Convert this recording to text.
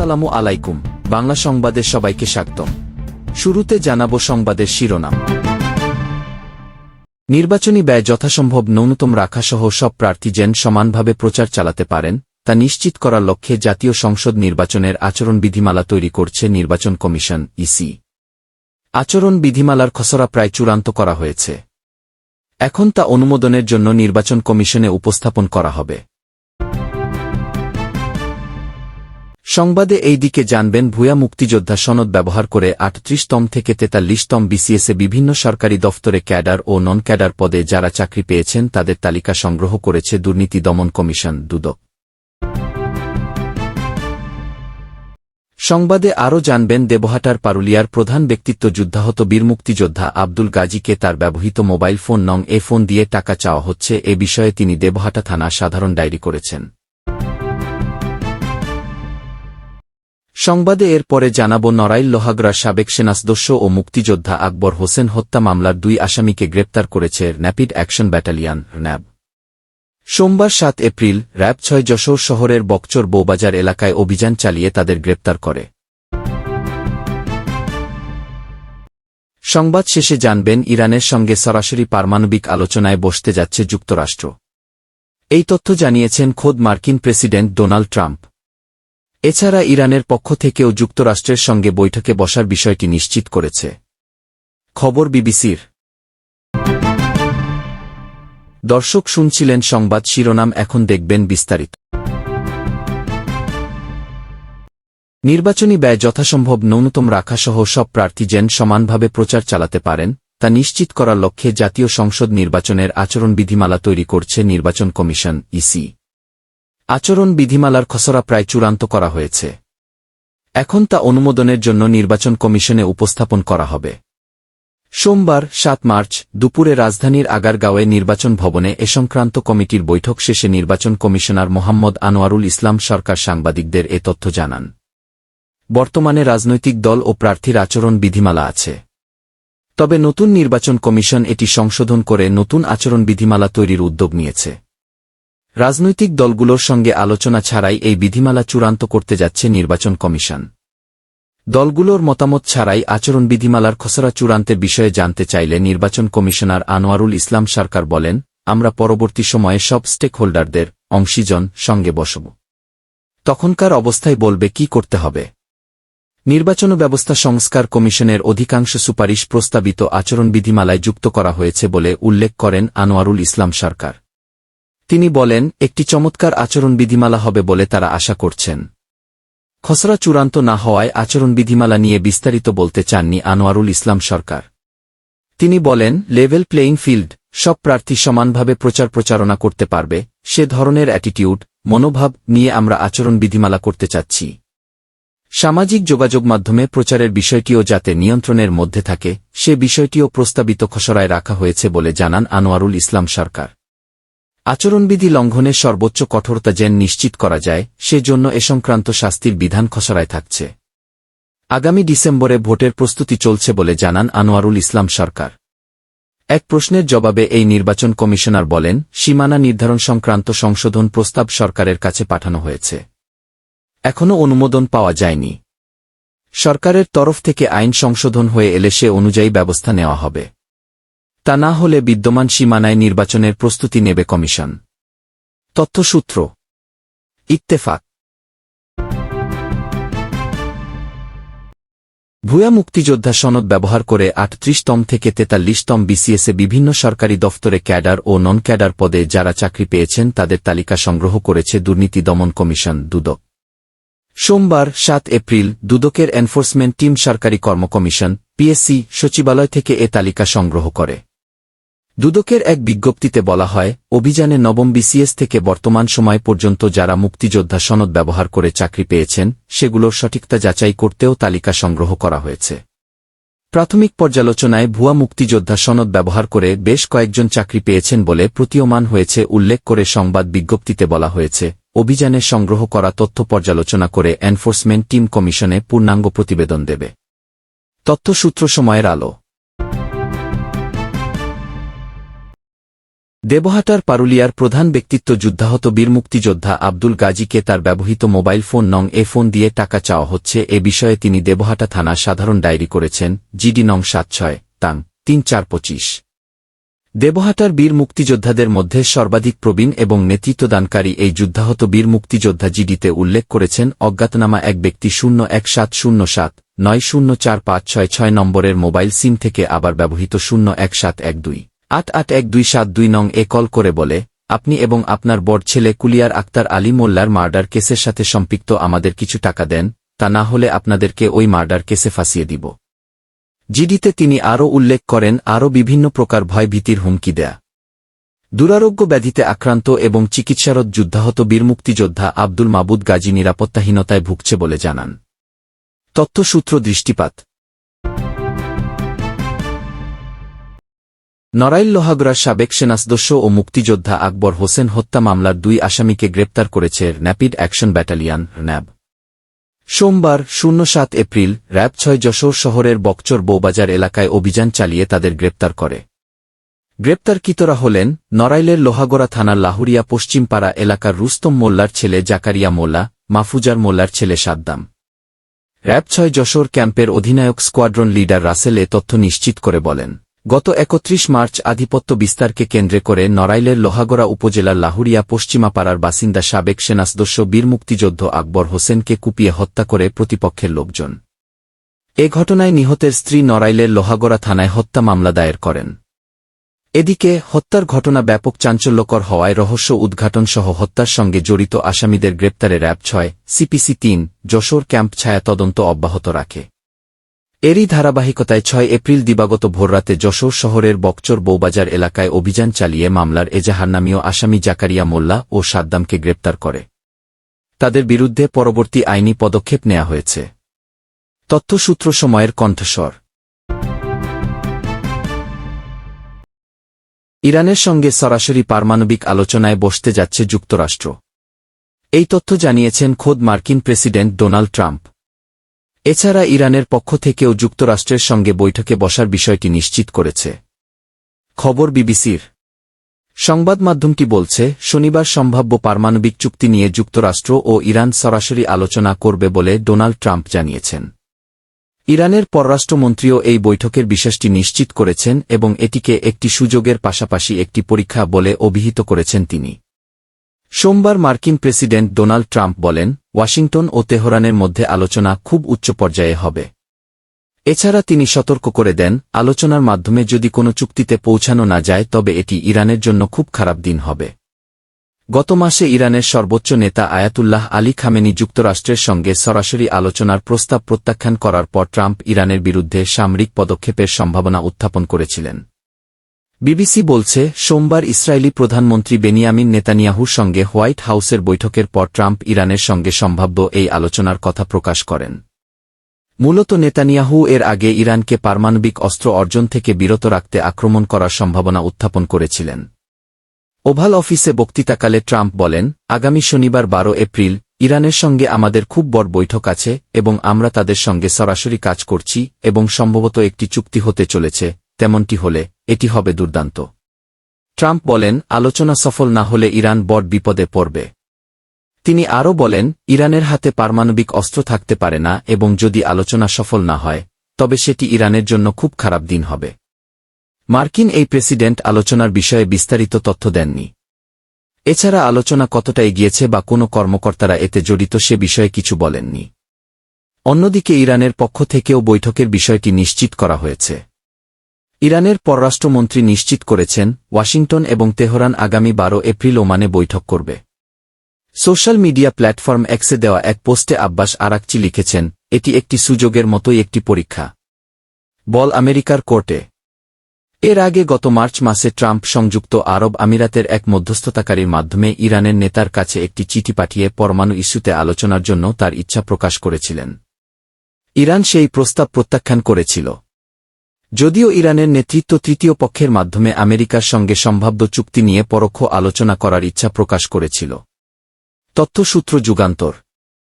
আসসালামু আলাইকুম। বাংলা সংবাদে সবাইকে স্বাগতম। শুরুতে জানাব সংবাদের শিরোনাম। নির্বাচনী ব্যয় যথাসম্ভব ন্যূনতম রাখাসহ সব প্রার্থী যেন সমানভাবে প্রচার চালাতে পারেন, তা নিশ্চিত করার লক্ষ্যে জাতীয় সংসদ নির্বাচনের আচরণ বিধিমালা তৈরি করছে নির্বাচন কমিশন ইসি। আচরণ বিধিমালার খসড়া প্রায় চূড়ান্ত করা হয়েছে। এখন তা অনুমোদনের জন্য নির্বাচন কমিশনে উপস্থাপন করা হবে। সংবাদে এই দিকে জানবেন ভূয়া মুক্তিযোদ্ধা সনদ ব্যবহার করে আটত্রিশতম থেকে তেতাল্লিশতম বিসিএসে বিভিন্ন সরকারি দফতরে ক্যাডার ও নন ক্যাডার পদে যারা চাকরি পেয়েছেন তাদের তালিকা সংগ্রহ করেছে দুর্নীতি দমন কমিশন, দুদক। সংবাদে আরও জানবেন দেবহাটার পারুলিয়ার প্রধান ব্যক্তিত্ব যুদ্ধাহত বীর মুক্তিযোদ্ধা আব্দুল গাজীকে তার ব্যবহৃত মোবাইল ফোন নং এ ফোন দিয়ে টাকা চাওয়া হচ্ছে, এ বিষয়ে তিনি দেবহাটা থানা সাধারণ ডায়েরি করেছেন। সংবাদে এর পরে জানাব নড়াইল লোহাগড়া সাবেক সেনাসদস্য ও মুক্তিযোদ্ধা আকবর হোসেন হত্যা মামলার দুই আসামিকে গ্রেপ্তার করেছে র্যাপিড অ্যাকশন ব্যাটালিয়ান, র্যাব। সোমবার সাত এপ্রিল, র্যাব ছয় যশোর শহরের বকচর বৌবাজার এলাকায় অভিযান চালিয়ে তাদের গ্রেপ্তার করে। সংবাদ শেষে জানবেন, ইরানের সঙ্গে সরাসরি পারমাণবিক আলোচনায় বসতে যাচ্ছে যুক্তরাষ্ট্র। এই তথ্য জানিয়েছেন খোদ মার্কিন প্রেসিডেন্ট ডোনাল্ড ট্রাম্প। এছাড়া ইরানের পক্ষ থেকেও যুক্তরাষ্ট্রের সঙ্গে বৈঠকে বসার বিষয়টি নিশ্চিত করেছে। খবর বিবিসির। দর্শক শুনছিলেন সংবাদ শিরোনাম, এখন দেখবেন বিস্তারিত। নির্বাচনী ব্যয় যথাসম্ভব ন্যূনতম রাখাসহ সব প্রার্থী যেন সমানভাবে প্রচার চালাতে পারেন, তা নিশ্চিত করার লক্ষ্যে জাতীয় সংসদ নির্বাচনের আচরণ বিধিমালা তৈরি করছে নির্বাচন কমিশন, ইসি। আচরণ বিধিমালার খসড়া প্রায় চূড়ান্ত করা হয়েছে। এখন তা অনুমোদনের জন্য নির্বাচন কমিশনে উপস্থাপন করা হবে। সোমবার, সাত মার্চ, দুপুরে রাজধানীর আগারগাঁওয়ে নির্বাচন ভবনে এ সংক্রান্ত কমিটির বৈঠক শেষে নির্বাচন কমিশনার মোহাম্মদ আনোয়ারুল ইসলাম সরকার সাংবাদিকদের এ তথ্য জানান। বর্তমানে রাজনৈতিক দল ও প্রার্থীর আচরণ বিধিমালা আছে। তবে নতুন নির্বাচন কমিশন এটি সংশোধন করে নতুন আচরণ বিধিমালা তৈরির উদ্যোগ নিয়েছে। রাজনৈতিক দলগুলোর সঙ্গে আলোচনা ছাড়াই এই বিধিমালা চূড়ান্ত করতে যাচ্ছে নির্বাচন কমিশন। দলগুলোর মতামত ছাড়াই আচরণ বিধিমালার খসড়া চূড়ান্তের বিষয়ে জানতে চাইলে নির্বাচন কমিশনার আনোয়ারুল ইসলাম সরকার বলেন, আমরা পরবর্তী সময়ে সব স্টেক হোল্ডারদের অংশীজন, সঙ্গে বসব। তখনকার অবস্থায় বলবে কি করতে হবে? নির্বাচন ব্যবস্থা সংস্কার কমিশনের অধিকাংশ সুপারিশ প্রস্তাবিত আচরণ বিধিমালায় যুক্ত করা হয়েছে বলে উল্লেখ করেন আনোয়ারুল ইসলাম সরকার। তিনি বলেন, একটি চমৎকার আচরণ বিধিমালা হবে বলে তারা আশা করছেন। খসড়া চূড়ান্ত না হওয়ায় আচরণ বিধিমালা নিয়ে বিস্তারিত বলতে চাননি আনোয়ারুল ইসলাম সরকার। তিনি বলেন, লেভেল প্লেইং ফিল্ড, সব প্রার্থী সমানভাবে প্রচার প্রচারণা করতে পারবে, সে ধরনের অ্যাটিটিউড, মনোভাব নিয়ে আমরা আচরণ বিধিমালা করতে চাচ্ছি। সামাজিক যোগাযোগ মাধ্যমে প্রচারের বিষয়টিও যাতে নিয়ন্ত্রণের মধ্যে থাকে, সে বিষয়টিও প্রস্তাবিত খসড়ায় রাখা হয়েছে বলে জানান আনোয়ারুল ইসলাম সরকার। আচরণবিধি লঙ্ঘনের সর্বোচ্চ কঠোরতা যেন নিশ্চিত করা যায়, সেজন্য এ সংক্রান্ত শাস্তির বিধান খসড়ায় থাকছে। আগামী ডিসেম্বরে ভোটের প্রস্তুতি চলছে বলে জানান আনোয়ারুল ইসলাম সরকার। এক প্রশ্নের জবাবে এই নির্বাচন কমিশনার বলেন, সীমানা নির্ধারণ সংক্রান্ত সংশোধন প্রস্তাব সরকারের কাছে পাঠানো হয়েছে। এখনও অনুমোদন পাওয়া যায়নি। সরকারের তরফ থেকে আইন সংশোধন হয়ে এলে সে অনুযায়ী ব্যবস্থা নেওয়া হবে। তা না হলে বিদ্যমান সীমানায় নির্বাচনের প্রস্তুতি নেবে কমিশন। তথ্যসূত্র। ইত্তেফাক। ভূয়া মুক্তিযোদ্ধা সনদ ব্যবহার করে আটত্রিশতম থেকে তেতাল্লিশতম বিসিএসে বিভিন্ন সরকারি দফতরে ক্যাডার ও নন ক্যাডার পদে যারা চাকরি পেয়েছেন তাদের তালিকা সংগ্রহ করেছে দুর্নীতি দমন কমিশন, দুদক। সোমবার সাত এপ্রিল দুদকের এনফোর্সমেন্ট টিম সরকারি কর্ম কমিশন পিএসসি, সচিবালয় থেকে এ তালিকা সংগ্রহ করে। দুদকের এক বিজ্ঞপ্তিতে বলা হয়, অভিযানে নবম বিসিএস থেকে বর্তমান সময় পর্যন্ত যারা মুক্তিযোদ্ধা সনদ ব্যবহার করে চাকরি পেয়েছেন, সেগুলোর সঠিকতা যাচাই করতেও তালিকা সংগ্রহ করা হয়েছে। প্রাথমিক পর্যালোচনায় ভুয়া মুক্তিযোদ্ধা সনদ ব্যবহার করে বেশ কয়েকজন চাকরি পেয়েছেন বলে প্রতীয়মান হয়েছে উল্লেখ করে সংবাদ বিজ্ঞপ্তিতে বলা হয়েছে, অভিযানে সংগ্রহ করা তথ্য পর্যালোচনা করে এনফোর্সমেন্ট টিম কমিশনে পূর্ণাঙ্গ প্রতিবেদন দেবে। তথ্যসূত্র সময়ের আলো। দেবহাটার পারুলিয়ার প্রধান ব্যক্তিত্ব যুদ্ধাহত বীর মুক্তিযোদ্ধা আব্দুল গাজীকে তার ব্যবহৃত মোবাইল ফোন নং এ ফোন দিয়ে টাকা চাওয়া হচ্ছে। এ বিষয়ে তিনি দেবহাটা থানা সাধারণ ডায়েরি করেছেন, জিডি নং সাত ছয়, তাং, তিন চার পঁচিশ। দেবহাটার বীর মুক্তিযোদ্ধাদের মধ্যে সর্বাধিক প্রবীণ এবং নেতৃত্বদানকারী এই যুদ্ধাহত বীর মুক্তিযোদ্ধা জিডিতে উল্লেখ করেছেন, অজ্ঞাতনামা এক ব্যক্তি শূন্য এক সাত শূন্য সাত, নয় শূন্য চার পাঁচ ছয় ছয় নম্বরের মোবাইল সিম থেকে আবার ব্যবহৃত শূন্য এক সাত এক দুই। আট আট এক দুই সাত দুই নং এ কল করে বলে, আপনি এবং আপনার বড় ছেলে কুলিয়ার আক্তার আলী মোল্লার মার্ডার কেসের সাথে সম্পৃক্ত আমাদের কিছু টাকা দেন, তা না হলে আপনাদেরকে ওই মার্ডার কেসে ফাঁসিয়ে দিব। জিডিতে তিনি আরও উল্লেখ করেন, আরও বিভিন্ন প্রকার ভয়ভীতির হুমকি দেয়া। দুরারোগ্য ব্যাধিতে আক্রান্ত এবং চিকিৎসারত যুদ্ধাহত বীর মুক্তিযোদ্ধা আব্দুল মাবুদ গাজী নিরাপত্তাহীনতায় ভুগছে বলে জানান। তথ্যসূত্র দৃষ্টিপাত নড়াইল লোহাগড়ার সাবেক সেনাসদস্য ও মুক্তিযোদ্ধা আকবর হোসেন হত্যা মামলার দুই আসামিকে গ্রেপ্তার করেছে র্যাপিড অ্যাকশন ব্যাটালিয়ান, র্যাব। সোমবার শূন্য সাত এপ্রিল, র্যাব ছয় যশোর শহরের বকচর বৌবাজার এলাকায় অভিযান চালিয়ে তাদের গ্রেপ্তার করে। গ্রেপ্তারকৃতরা হলেন নড়াইলের লোহাগড়া থানার লাহুরিয়া পশ্চিমপাড়া এলাকার রুস্তম মোল্লার ছেলে জাকারিয়া মোল্লা, মাফুজার মোল্লার ছেলে সাদ্দাম। র্যাব ছয় যশোর ক্যাম্পের অধিনায়ক স্কোয়াড্রন লিডার রাসেল এ তথ্য নিশ্চিত করে বলেন। গত একত্রিশ মার্চ আধিপত্য বিস্তারকে কেন্দ্রে করে নড়াইলের লোহাগড়া উপজেলার লাহুরিয়া পশ্চিমাপাড়ার বাসিন্দা সাবেক সেনাসদস্য বীর মুক্তিযোদ্ধ আকবর হোসেনকে কুপিয়ে হত্যা করে প্রতিপক্ষের লোকজন। এ ঘটনায় নিহতের স্ত্রী নড়াইলের লোহাগড়া থানায় হত্যা মামলা দায়ের করেন। এদিকে, হত্যার ঘটনা ব্যাপক চাঞ্চল্যকর হওয়ায় রহস্য উদ্ঘাটন সহ হত্যার সঙ্গে জড়িত আসামিদের গ্রেপ্তারে র্যাব ছয়, সিপিসি তিন, যশোর ক্যাম্প ছায়া তদন্ত অব্যাহত রাখে। এরই ধারাবাহিকতায় ছয় এপ্রিল দিবাগত ভোররাতে যশোর শহরের বকচর বৌবাজার এলাকায় অভিযান চালিয়ে মামলার এজাহার নামীয় আসামি জাকারিয়া মোল্লা ও সাদ্দামকে গ্রেপ্তার করে। তাদের বিরুদ্ধে পরবর্তী আইনি পদক্ষেপ নেওয়া হয়েছে। তথ্যসূত্র সময়ের কণ্ঠস্বর। ইরানের সঙ্গে সরাসরি পারমাণবিক আলোচনায় বসতে যাচ্ছে যুক্তরাষ্ট্র। এই তথ্য জানিয়েছেন খোদ মার্কিন প্রেসিডেন্ট ডোনাল্ড ট্রাম্প। এছাড়া ইরানের পক্ষ থেকেও যুক্তরাষ্ট্রের সঙ্গে বৈঠকে বসার বিষয়টি নিশ্চিত করেছে। খবর বিবিসির। সংবাদ মাধ্যমটি বলছে, শনিবার সম্ভাব্য পারমাণবিক চুক্তি নিয়ে যুক্তরাষ্ট্র ও ইরান সরাসরি আলোচনা করবে বলে ডোনাল্ড ট্রাম্প জানিয়েছেন। ইরানের পররাষ্ট্রমন্ত্রীও এই বৈঠকের বিষয়টি নিশ্চিত করেছেন এবং এটিকে একটি সুযোগের পাশাপাশি একটি পরীক্ষা বলে অভিহিত করেছেন তিনি। সোমবার মার্কিন প্রেসিডেন্ট ডোনাল্ড ট্রাম্প বলেন, ওয়াশিংটন ও তেহরানের মধ্যে আলোচনা খুব উচ্চ পর্যায়ে হবে। এছাড়া তিনি সতর্ক করে দেন, আলোচনার মাধ্যমে যদি কোনো চুক্তিতে পৌঁছানো না যায়, তবে এটি ইরানের জন্য খুব খারাপ দিন হবে। গত মাসে ইরানের সর্বোচ্চ নেতা আয়াতুল্লাহ আলী খামেনি যুক্তরাষ্ট্রের সঙ্গে সরাসরি আলোচনার প্রস্তাব প্রত্যাখ্যান করার পর ট্রাম্প ইরানের বিরুদ্ধে সামরিক পদক্ষেপের সম্ভাবনা উত্থাপন করেছিলেন। বিবিসি বলছে, সোমবার ইসরায়েলি প্রধানমন্ত্রী বেনিয়ামিন নেতানিয়াহুর সঙ্গে হোয়াইট হাউসের বৈঠকের পর ট্রাম্প ইরানের সঙ্গে সম্ভাব্য এই আলোচনার কথা প্রকাশ করেন। মূলত নেতানিয়াহু এর আগে ইরানকে পারমাণবিক অস্ত্র অর্জন থেকে বিরত রাখতে আক্রমণ করার সম্ভাবনা উত্থাপন করেছিলেন। ওভাল অফিসে বক্তৃতাকালে ট্রাম্প বলেন, আগামী শনিবার বারো এপ্রিল, ইরানের সঙ্গে আমাদের খুব বড় বৈঠক আছে এবং আমরা তাদের সঙ্গে সরাসরি কাজ করছি এবং সম্ভবত একটি চুক্তি হতে চলেছে তেমনটি হলে এটি হবে দুর্দান্ত। ট্রাম্প বলেন, আলোচনা সফল না হলে ইরান বড় বিপদে পড়বে। তিনি আরও বলেন, ইরানের হাতে পারমাণবিক অস্ত্র থাকতে পারে না এবং যদি আলোচনা সফল না হয়, তবে সেটি ইরানের জন্য খুব খারাপ দিন হবে। মার্কিন এই প্রেসিডেন্ট আলোচনার বিষয়ে বিস্তারিত তথ্য দেননি। এছাড়া আলোচনা কতটা এগিয়েছে বা কোনো কর্মকর্তারা এতে জড়িত সে বিষয়ে কিছু বলেননি। অন্যদিকে ইরানের পক্ষ থেকেও বৈঠকের বিষয়টি নিশ্চিত করা হয়েছে। ইরানের পররাষ্ট্রমন্ত্রী নিশ্চিত করেছেন, ওয়াশিংটন এবং তেহরান আগামী বারো এপ্রিল ওমানে বৈঠক করবে। সোশ্যাল মিডিয়া প্ল্যাটফর্ম এক্সে দেওয়া এক পোস্টে আব্বাস আরাকচি লিখেছেন, এটি একটি সুযোগের মতোই একটি পরীক্ষা। বল আমেরিকার কোর্টে। এর আগে গত মার্চ মাসে ট্রাম্প সংযুক্ত আরব আমিরাতের এক মধ্যস্থতাকারীর মাধ্যমে ইরানের নেতার কাছে একটি চিঠি পাঠিয়ে পরমাণু ইস্যুতে আলোচনার জন্য তার ইচ্ছা প্রকাশ করেছিলেন। ইরান সেই প্রস্তাব প্রত্যাখ্যান করেছিল। যদিও ইরানের নেতৃত্ব তৃতীয় পক্ষের মাধ্যমে আমেরিকার সঙ্গে সম্ভাব্য চুক্তি নিয়ে পরোক্ষ আলোচনা করার ইচ্ছা প্রকাশ করেছিল। তথ্যসূত্র যুগান্তর